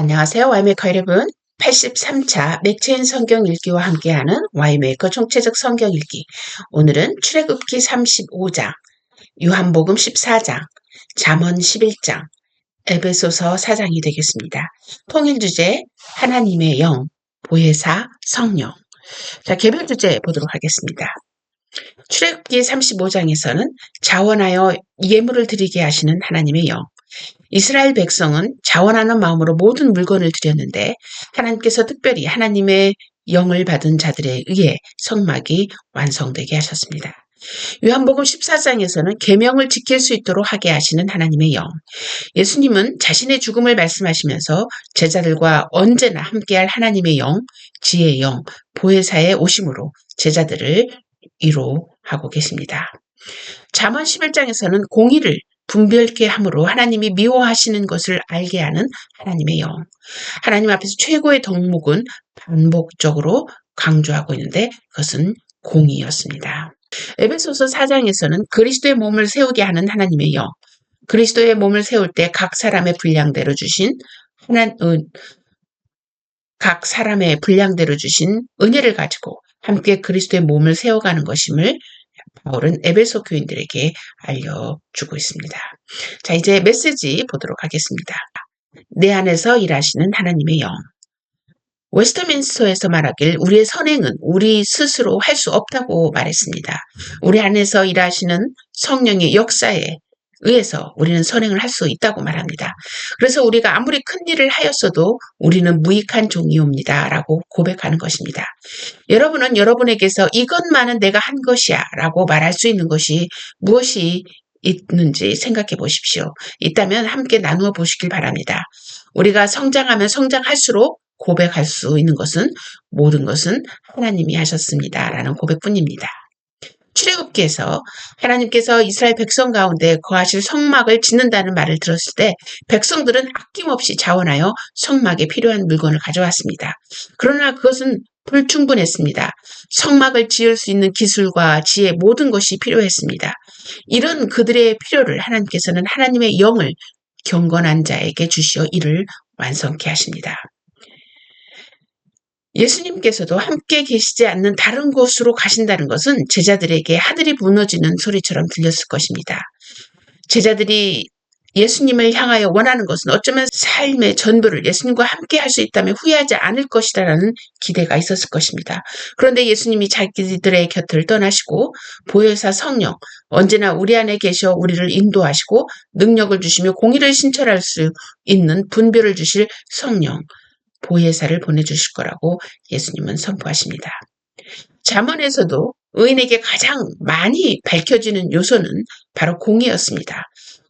안녕하세요. 와이메이커 여러분. 83차 맥체인 성경 읽기와 함께하는 와이메이커 총체적 성경 읽기. 오늘은 출애굽기 35장, 유한복음 14장, 잠언 11장, 에베소서 4장이 되겠습니다. 통일 주제 하나님의 영, 보혜사, 성령. 자, 개별 주제 보도록 하겠습니다. 출애굽기 35장에서는 자원하여 예물을 드리게 하시는 하나님의 영. 이스라엘 백성은 자원하는 마음으로 모든 물건을 드렸는데 하나님께서 특별히 하나님의 영을 받은 자들에 의해 성막이 완성되게 하셨습니다. 요한복음 14장에서는 계명을 지킬 수 있도록 하게 하시는 하나님의 영. 예수님은 자신의 죽음을 말씀하시면서 제자들과 언제나 함께할 하나님의 영, 지혜의 영, 보혜사의 오심으로 제자들을 위로하고 계십니다. 잠언 11장에서는 공의를 분별케 함으로 하나님이 미워하시는 것을 알게 하는 하나님의 영. 하나님 앞에서 최고의 덕목은 반복적으로 강조하고 있는데 그것은 공의였습니다. 에베소서 4장에서는 그리스도의 몸을 세우게 하는 하나님의 영. 그리스도의 몸을 세울 때 각 사람의 분량대로 주신 하나 은, 각 사람의 분량대로 주신 은혜를 가지고 함께 그리스도의 몸을 세워가는 것임을 바울은 에베소 교인들에게 알려주고 있습니다. 자, 이제 메시지 보도록 하겠습니다. 내 안에서 일하시는 하나님의 영. 웨스터민스터에서 말하길 우리의 선행은 우리 스스로 할 수 없다고 말했습니다. 우리 안에서 일하시는 성령의 역사에 의해서 우리는 선행을 할 수 있다고 말합니다. 그래서 우리가 아무리 큰 일을 하였어도 우리는 무익한 종이옵니다. 라고 고백하는 것입니다. 여러분은 여러분에게서 이것만은 내가 한 것이야 라고 말할 수 있는 것이 무엇이 있는지 생각해 보십시오. 있다면 함께 나누어 보시길 바랍니다. 우리가 성장하면 성장할수록 고백할 수 있는 것은 모든 것은 하나님이 하셨습니다. 라는 고백뿐입니다. 출애굽기에서 하나님께서 이스라엘 백성 가운데 거하실 성막을 짓는다는 말을 들었을 때 백성들은 아낌없이 자원하여 성막에 필요한 물건을 가져왔습니다. 그러나 그것은 불충분했습니다. 성막을 지을 수 있는 기술과 지혜 모든 것이 필요했습니다. 이런 그들의 필요를 하나님께서는 하나님의 영을 경건한 자에게 주시어 이를 완성케 하십니다. 예수님께서도 함께 계시지 않는 다른 곳으로 가신다는 것은 제자들에게 하늘이 무너지는 소리처럼 들렸을 것입니다. 제자들이 예수님을 향하여 원하는 것은 어쩌면 삶의 전부를 예수님과 함께 할 수 있다면 후회하지 않을 것이다라는 기대가 있었을 것입니다. 그런데 예수님이 자기들의 곁을 떠나시고 보혜사 성령 언제나 우리 안에 계셔 우리를 인도하시고 능력을 주시며 공의를 신철할 수 있는 분별을 주실 성령 보혜사를 보내주실 거라고 예수님은 선포하십니다. 잠언에서도 의인에게 가장 많이 밝혀지는 요소는 바로 공의였습니다.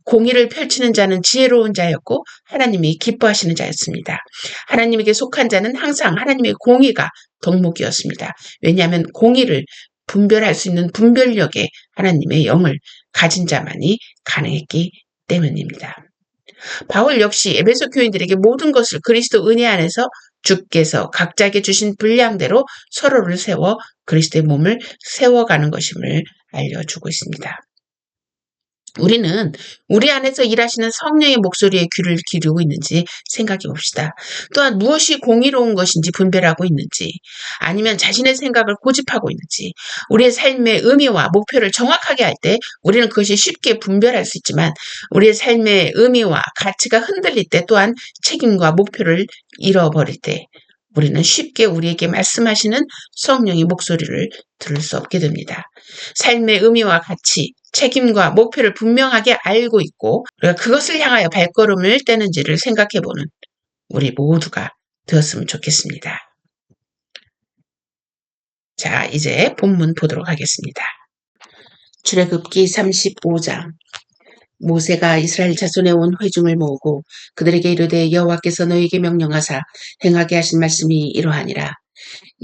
공의를 펼치는 자는 지혜로운 자였고 하나님이 기뻐하시는 자였습니다. 하나님에게 속한 자는 항상 하나님의 공의가 덕목이었습니다. 왜냐하면 공의를 분별할 수 있는 분별력에 하나님의 영을 가진 자만이 가능했기 때문입니다. 바울 역시 에베소 교인들에게 모든 것을 그리스도 은혜 안에서 주께서 각자에게 주신 분량대로 서로를 세워 그리스도의 몸을 세워가는 것임을 알려주고 있습니다. 우리는 우리 안에서 일하시는 성령의 목소리에 귀를 기르고 있는지 생각해 봅시다. 또한 무엇이 공의로운 것인지 분별하고 있는지, 아니면 자신의 생각을 고집하고 있는지, 우리의 삶의 의미와 목표를 정확하게 할 때 우리는 그것이 쉽게 분별할 수 있지만, 우리의 삶의 의미와 가치가 흔들릴 때 또한 책임과 목표를 잃어버릴 때, 우리는 쉽게 우리에게 말씀하시는 성령의 목소리를 들을 수 없게 됩니다. 삶의 의미와 가치, 책임과 목표를 분명하게 알고 있고 우리가 그것을 향하여 발걸음을 떼는지를 생각해 보는 우리 모두가 되었으면 좋겠습니다. 자, 이제 본문 보도록 하겠습니다. 출애굽기 35장 모세가 이스라엘 자손에 온 회중을 모으고 그들에게 이르되 여호와께서 너에게 명령하사 행하게 하신 말씀이 이러하니라.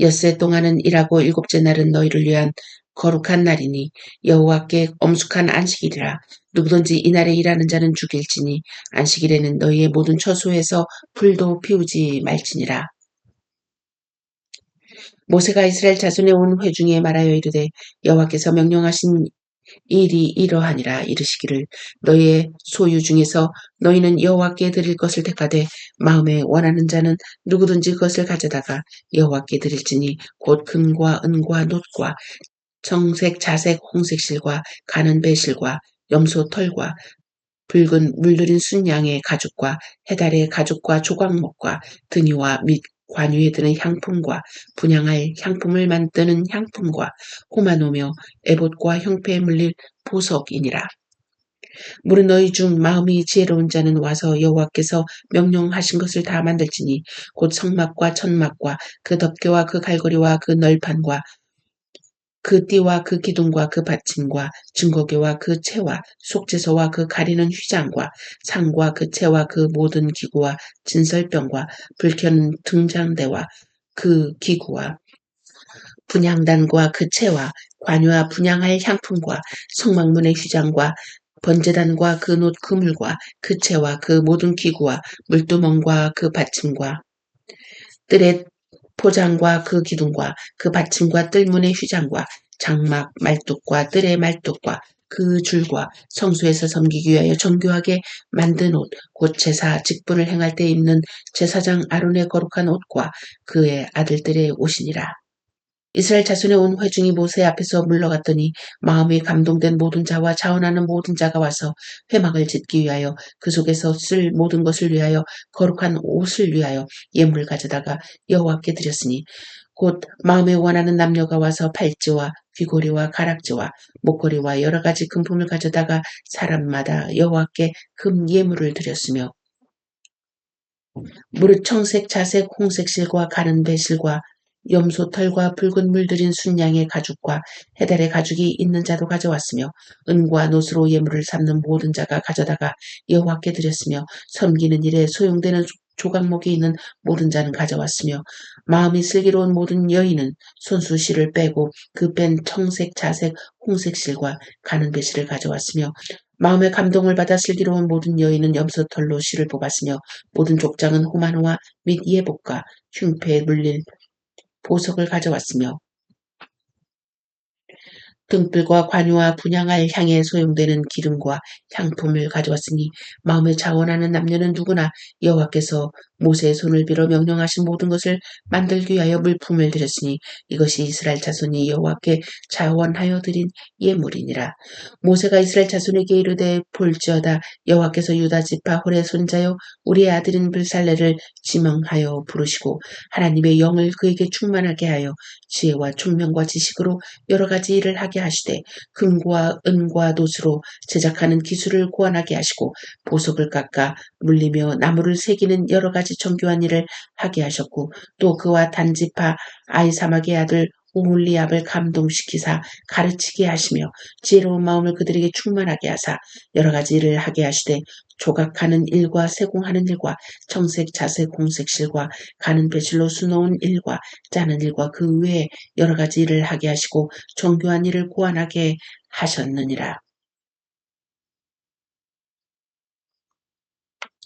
엿새 동안은 일하고 일곱째 날은 너희를 위한 거룩한 날이니 여호와께 엄숙한 안식일이라 누구든지 이날에 일하는 자는 죽일지니 안식일에는 너희의 모든 처소에서 풀도 피우지 말지니라. 모세가 이스라엘 자손에 온 회중에 말하여 이르되 여호와께서 명령하신 이 일이 이러하니라 이르시기를 너희의 소유 중에서 너희는 여호와께 드릴 것을 택하되 마음에 원하는 자는 누구든지 그것을 가져다가 여호와께 드릴지니 곧 금과 은과 놋과 정색 자색 홍색 실과 가는 배실과 염소 털과 붉은 물들인 순양의 가죽과 해달의 가죽과 조각목과 드니와 및 관유에 드는 향품과 분양할 향품을 만드는 향품과 호마노며 에봇과 형패에 물릴 보석이니라. 물은 너희 중 마음이 지혜로운 자는 와서 여호와께서 명령하신 것을 다 만들지니 곧 성막과 천막과 그 덮개와 그 갈고리와 그 널판과 그 띠와 그 기둥과 그 받침과 증거교와 그 채와 속죄소와 그 가리는 휘장과 상과 그 채와 그 모든 기구와 진설병과 불켜는 등장대와 그 기구와 분양단과 그 채와 관유와 분양할 향품과 성막문의 휘장과 번제단과 그 놋 그물과 그 채와 그 모든 기구와 물두멍과 그 받침과 뜰의 포장과 그 기둥과 그 받침과 뜰문의 휘장과 장막 말뚝과 뜰의 말뚝과 그 줄과 성소에서 섬기기 위하여 정교하게 만든 옷, 곧 제사 직분을 행할 때 입는 제사장 아론의 거룩한 옷과 그의 아들들의 옷이니라. 이스라엘 자손의 온 회중이 모세 앞에서 물러갔더니 마음이 감동된 모든 자와 자원하는 모든 자가 와서 회막을 짓기 위하여 그 속에서 쓸 모든 것을 위하여 거룩한 옷을 위하여 예물을 가져다가 여호와께 드렸으니 곧 마음에 원하는 남녀가 와서 팔찌와 귀고리와 가락지와 목걸이와 여러 가지 금품을 가져다가 사람마다 여호와께 금 예물을 드렸으며 무릇 청색, 자색, 홍색 실과 가는 배실과 염소 털과 붉은 물들인 순양의 가죽과 해달의 가죽이 있는 자도 가져왔으며 은과 노스로 예물을 삼는 모든 자가 가져다가 여호와께 드렸으며 섬기는 일에 소용되는 조각목이 있는 모든 자는 가져왔으며 마음이 슬기로운 모든 여인은 손수 실을 빼고 그 뺀 청색, 자색, 홍색 실과 가는 배실을 가져왔으며 마음의 감동을 받아 슬기로운 모든 여인은 염소털로 실을 뽑았으며 모든 족장은 호마노와 및 예복과 흉패에 물린 보석을 가져왔으며 등불과 관유와 분양할 향에 소용되는 기름과 향품을 가져왔으니 마음에 자원하는 남녀는 누구나 여호와께서 모세의 손을 빌어 명령하신 모든 것을 만들기 위하여 물품을 드렸으니 이것이 이스라엘 자손이 여호와께 자원하여 드린 예물이니라. 모세가 이스라엘 자손에게 이르되 볼지어다 여호와께서 유다 지파 홀의 손자여 우리의 아들인 불살레를 지명하여 부르시고 하나님의 영을 그에게 충만하게 하여 지혜와 총명과 지식으로 여러 가지 일을 하게 하시되 금과 은과 놋으로 제작하는 기술을 고안하게 하시고 보석을 깎아 물리며 나무를 새기는 여러 가지 정교한 일을 하게 하셨고 또 그와 단지파 아이사막의 아들 오홀리압을 감동시키사 가르치게 하시며 지혜로운 마음을 그들에게 충만하게 하사 여러 가지 일을 하게 하시되 조각하는 일과 세공하는 일과 청색, 자색, 홍색 실과 가는 배실로 수놓은 일과 짜는 일과 그 외에 여러 가지 일을 하게 하시고 정교한 일을 고안하게 하셨느니라.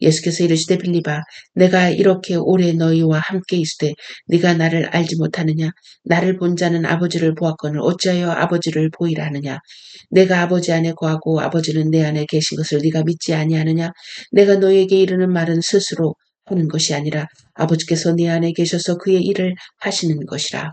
예수께서 이르시되 빌리바 내가 이렇게 오래 너희와 함께 있으되 네가 나를 알지 못하느냐? 나를 본 자는 아버지를 보았거늘 어찌하여 아버지를 보이라 하느냐? 내가 아버지 안에 거하고 아버지는 내 안에 계신 것을 네가 믿지 아니하느냐? 내가 너희에게 이르는 말은 스스로 하는 것이 아니라 아버지께서 내 안에 계셔서 그의 일을 하시는 것이라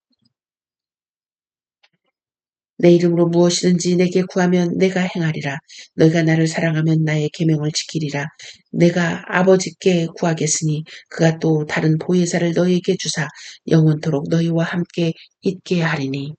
내 이름으로 무엇이든지 내게 구하면 내가 행하리라. 너희가 나를 사랑하면 나의 계명을 지키리라. 내가 아버지께 구하겠으니 그가 또 다른 보혜사를 너희에게 주사 영원토록 너희와 함께 있게 하리니.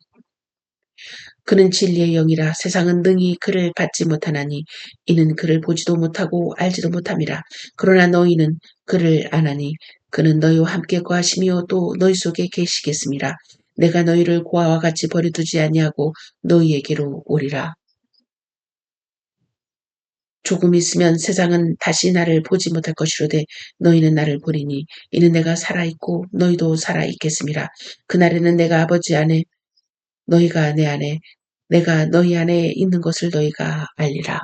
그는 진리의 영이라 세상은 능히 그를 받지 못하나니 이는 그를 보지도 못하고 알지도 못함이라. 그러나 너희는 그를 아나니 그는 너희와 함께 거하시며 또 너희 속에 계시겠습니다. 내가 너희를 고아와 같이 버려두지 아니하고 너희에게로 오리라. 조금 있으면 세상은 다시 나를 보지 못할 것이로되 너희는 나를 보리니 이는 내가 살아있고 너희도 살아있겠습니다. 그날에는 내가 아버지 안에 너희가 내 안에 내가 너희 안에 있는 것을 너희가 알리라.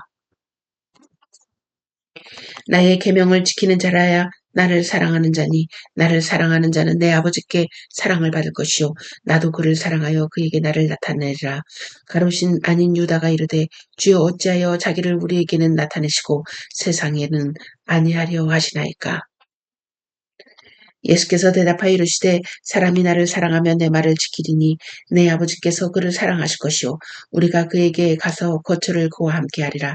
나의 계명을 지키는 자라야 나를 사랑하는 자니 나를 사랑하는 자는 내 아버지께 사랑을 받을 것이요. 나도 그를 사랑하여 그에게 나를 나타내리라. 가로신 아닌 유다가 이르되 주여 어찌하여 자기를 우리에게는 나타내시고 세상에는 아니하려 하시나이까? 예수께서 대답하여 이르시되 사람이 나를 사랑하면 내 말을 지키리니 내 아버지께서 그를 사랑하실 것이요. 우리가 그에게 가서 거처를 그와 함께 하리라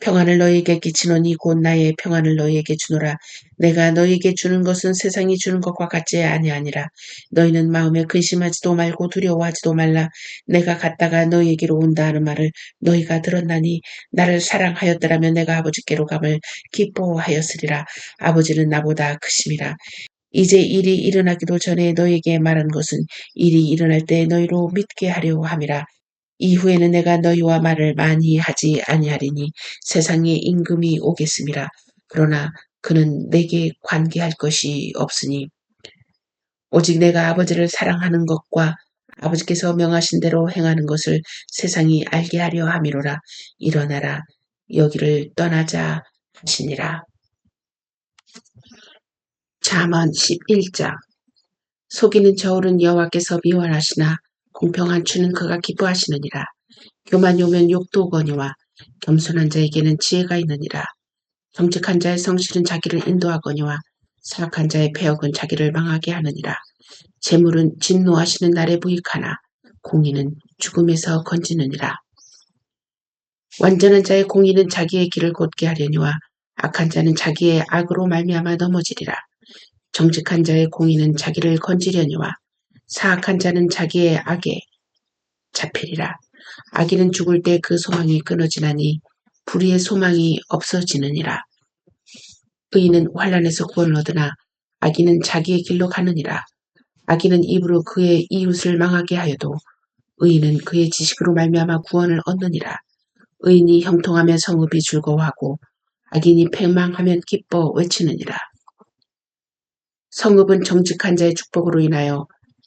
평안을 너희에게 끼치노니 곧 나의 평안을 너희에게 주노라. 내가 너희에게 주는 것은 세상이 주는 것과 같지 아니하니라. 너희는 마음에 근심하지도 말고 두려워하지도 말라. 내가 갔다가 너희에게로 온다 하는 말을 너희가 들었나니 나를 사랑하였더라면 내가 아버지께로 감을 기뻐하였으리라. 아버지는 나보다 크심이라. 이제 일이 일어나기도 전에 너에게 말한 것은 일이 일어날 때 너희로 믿게 하려 함이라. 이후에는 내가 너희와 말을 많이 하지 아니하리니 세상에 임금이 오겠습니다. 그러나 그는 내게 관계할 것이 없으니 오직 내가 아버지를 사랑하는 것과 아버지께서 명하신 대로 행하는 것을 세상이 알게 하려 함이로라. 일어나라. 여기를 떠나자 하시니라. 잠언 11장 속이는 저울은 여호와께서 미워하시나 공평한 추는 그가 기뻐하시느니라. 교만이 오면 욕도 오거니와 겸손한 자에게는 지혜가 있느니라. 정직한 자의 성실은 자기를 인도하거니와 사악한 자의 폐역은 자기를 망하게 하느니라. 재물은 진노하시는 날에 부익하나 공의는 죽음에서 건지느니라. 완전한 자의 공의는 자기의 길을 곧게 하려니와 악한 자는 자기의 악으로 말미암아 넘어지리라. 정직한 자의 공의는 자기를 건지려니와 사악한 자는 자기의 악에 잡히리라. 악인은 죽을 때 그 소망이 끊어지나니 불의의 소망이 없어지느니라. 의인은 환란에서 구원을 얻으나 악인은 자기의 길로 가느니라. 악인은 입으로 그의 이웃을 망하게 하여도 의인은 그의 지식으로 말미암아 구원을 얻느니라. 의인이 형통하면 성읍이 즐거워하고 악인이 패망하면 기뻐 외치느니라. 성읍은 정직한 자의 축복으로 인하여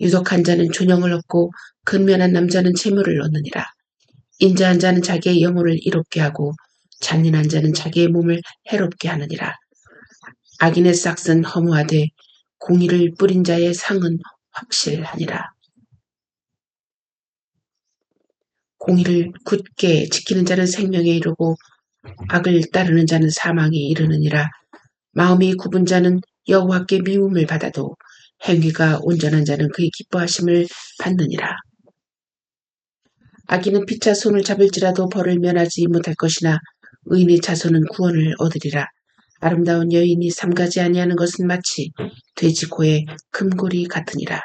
유독한 자는 존영을 얻고 근면한 남자는 재물을 얻느니라. 인자한 자는 자기의 영혼을 이롭게 하고 잔인한 자는 자기의 몸을 해롭게 하느니라. 악인의 싹은 허무하되 공의를 뿌린 자의 상은 확실하니라. 공의를 굳게 지키는 자는 생명에 이르고 악을 따르는 자는 사망에 이르느니라. 마음이 굽은 자는 여호와께 미움을 받아도 행위가 온전한 자는 그의 기뻐하심을 받느니라. 악인은 피차 손을 잡을지라도 벌을 면하지 못할 것이나 의인의 자손은 구원을 얻으리라. 아름다운 여인이 삼가지 아니하는 것은 마치 돼지 코에 금고리 같으니라.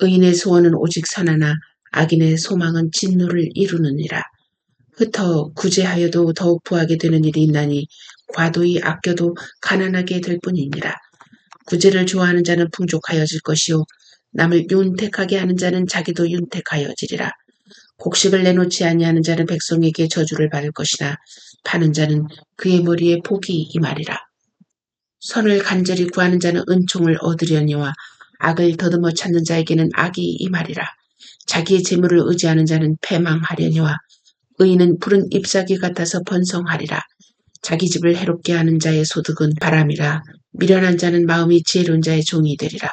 의인의 소원은 오직 선하나 악인의 소망은 진노를 이루느니라. 흩어 구제하여도 더욱 부하게 되는 일이 있나니 과도히 아껴도 가난하게 될 뿐이니라. 구제를 좋아하는 자는 풍족하여질 것이요 남을 윤택하게 하는 자는 자기도 윤택하여지리라. 곡식을 내놓지 아니하는 자는 백성에게 저주를 받을 것이나 파는 자는 그의 머리에 복이 임하리라. 선을 간절히 구하는 자는 은총을 얻으려니와 악을 더듬어 찾는 자에게는 악이 임하리라. 자기의 재물을 의지하는 자는 패망하려니와 의인은 푸른 잎사귀 같아서 번성하리라. 자기 집을 해롭게 하는 자의 소득은 바람이라. 미련한 자는 마음이 지혜로운 자의 종이 되리라.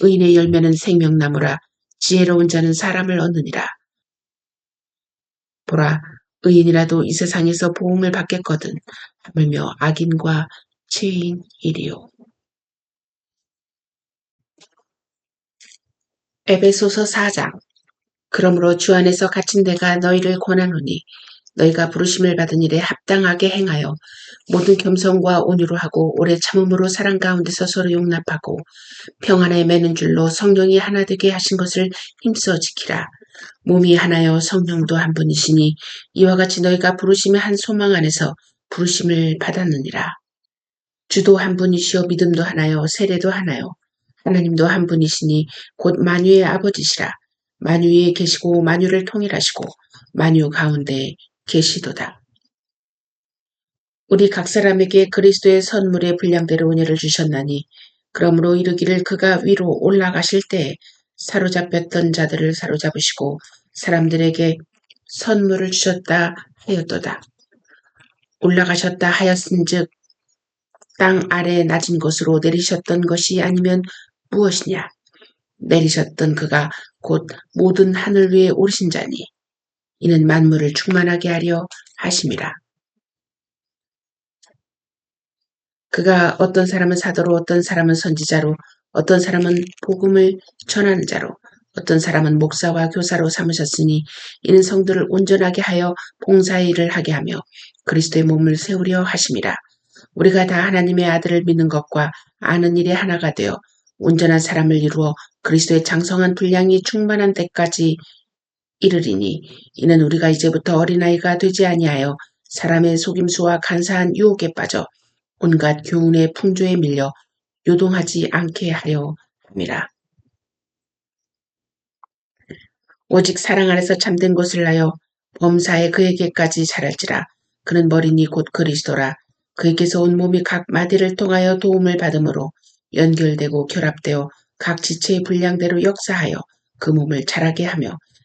의인의 열매는 생명나무라. 지혜로운 자는 사람을 얻느니라. 보라, 의인이라도 이 세상에서 보응을 받겠거든. 하물며 악인과 죄인이리요. 에베소서 4장 그러므로 주 안에서 갇힌 내가 너희를 권하노니 너희가 부르심을 받은 일에 합당하게 행하여 모든 겸손과 온유로 하고 오래 참음으로 사랑 가운데서 서로 용납하고 평안에 매는 줄로 성령이 하나 되게 하신 것을 힘써 지키라. 몸이 하나여 성령도 한 분이시니 이와 같이 너희가 부르심의 한 소망 안에서 부르심을 받았느니라. 주도 한 분이시요 믿음도 하나요 세례도 하나요 하나님도 한 분이시니 곧 만유의 아버지시라. 만유에 계시고 만유를 통일하시고 만유 가운데 계시도다. 우리 각 사람에게 그리스도의 선물의 분량대로 은혜를 주셨나니 그러므로 이르기를 그가 위로 올라가실 때 사로잡혔던 자들을 사로잡으시고 사람들에게 선물을 주셨다 하였도다. 올라가셨다 하였은즉 땅 아래 낮은 곳으로 내리셨던 것이 아니면 무엇이냐? 내리셨던 그가 곧 모든 하늘 위에 오르신 자니 이는 만물을 충만하게 하려 하심이라. 그가 어떤 사람은 사도로 어떤 사람은 선지자로 어떤 사람은 복음을 전하는 자로 어떤 사람은 목사와 교사로 삼으셨으니 이는 성도를 온전하게 하여 봉사의 일을 하게 하며 그리스도의 몸을 세우려 하심이라. 우리가 다 하나님의 아들을 믿는 것과 아는 일에 하나가 되어 온전한 사람을 이루어 그리스도의 장성한 분량이 충만한 데까지 이르리니 이는 우리가 이제부터 어린아이가 되지 아니하여 사람의 속임수와 간사한 유혹에 빠져 온갖 교훈의 풍조에 밀려 요동하지 않게 하려 함이라. 오직 사랑 안에서 참된 것을 하여 범사에 그에게까지 자랄지라 그는 머리니 곧 그리스도라 그에게서 온 몸이 각 마디를 통하여 도움을 받음으로 연결되고 결합되어 각 지체의 분량대로 역사하여 그 몸을 자라게 하며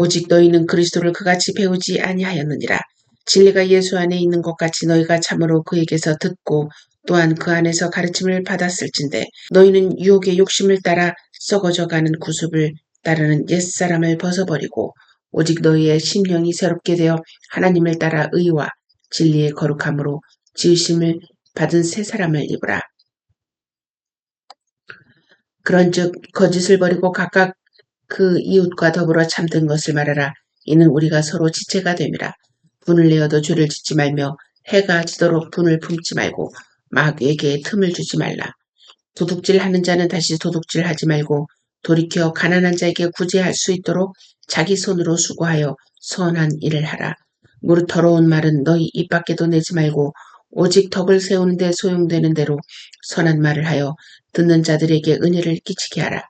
오직 너희는 그리스도를 그같이 배우지 아니하였느니라. 진리가 예수 안에 있는 것 같이 너희가 참으로 그에게서 듣고 또한 그 안에서 가르침을 받았을진데 너희는 유혹의 욕심을 따라 썩어져가는 구습을 따르는 옛사람을 벗어버리고 오직 너희의 심령이 새롭게 되어 하나님을 따라 의와 진리의 거룩함으로 지으심을 받은 새 사람을 입으라. 그런즉 거짓을 버리고 각각 그 이웃과 더불어 참된 것을 말하라. 이는 우리가 서로 지체가 됨이라. 분을 내어도 죄를 짓지 말며 해가 지도록 분을 품지 말고 마귀에게 틈을 주지 말라. 도둑질하는 자는 다시 도둑질하지 말고 돌이켜 가난한 자에게 구제할 수 있도록 자기 손으로 수고하여 선한 일을 하라. 무릇 더러운 말은 너희 입 밖에도 내지 말고 오직 덕을 세우는 데 소용되는 대로 선한 말을 하여 듣는 자들에게 은혜를 끼치게 하라.